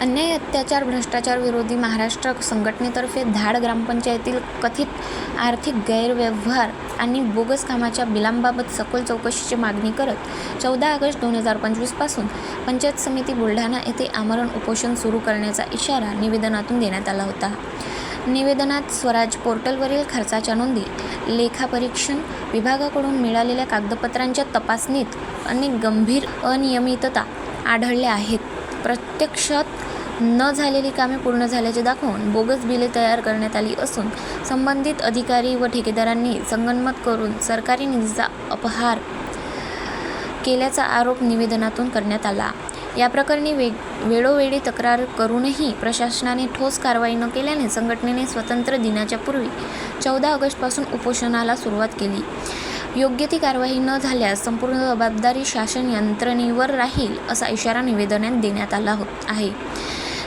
अन्याय अत्याचार भ्रष्टाचार विरोधी महाराष्ट्र संघटनेतर्फे धाड ग्रामपंचायतील कथित आर्थिक गैरव्यवहार आणि बोगस कामाच्या बिलांबाबत सखोल चौकशीची मागणी करत चौदा ऑगस्ट दोन हजार पंचवीसपासून पंचायत समिती बुलढाणा येथे आमरण उपोषण सुरू करण्याचा इशारा निवेदनातून देण्यात आला होता. निवेदनात स्वराज पोर्टलवरील खर्चाच्या नोंदी लेखापरीक्षण विभागाकडून मिळालेल्या कागदपत्रांच्या तपासणीत अनेक गंभीर अनियमितता आढळले आहेत. प्रत्यक्षात न झालेली कामे पूर्ण झाल्याचे दाखवून बोगस बिले तयार करण्यात आली असून संबंधित अधिकारी व ठेकेदारांनी संगनमत करून सरकारी निधीचा अपहार केल्याचा आरोप निवेदनातून करण्यात आला. या प्रकरणी वे वेळोवेळी तक्रार करूनही प्रशासनाने ठोस कारवाई न केल्याने संघटनेने स्वतंत्र दिनाच्या पूर्वी चौदा ऑगस्टपासून उपोषणाला सुरुवात केली. योग्य ती कारवाई न झाल्यास संपूर्ण जबाबदारी शासन यंत्रणेवर राहील असा इशारा निवेदनात देण्यात आला होत आहे.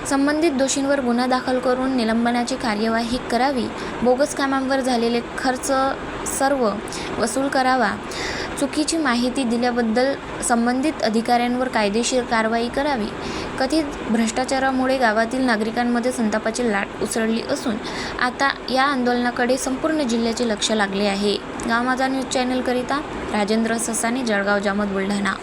संबंधित दोषींवर गुन्हा दाखल करून निलंबनाची कार्यवाही करावी बोगस कामांवर झालेले खर्च सर्व वसूल करावा चुकीची माहिती दिल्याबद्दल संबंधित अधिकाऱ्यांवर कायदेशीर कारवाई करावी. कथित भ्रष्टाचारामुळे गावातील नागरिकांमध्ये संतापाची लाट उसळली असून आता या आंदोलनाकडे संपूर्ण जिल्ह्याचे लक्ष लागले आहे. गाव माझा न्यूज चॅनलकरिता राजेंद्र ससाने जळगाव जामत बुलढाणा.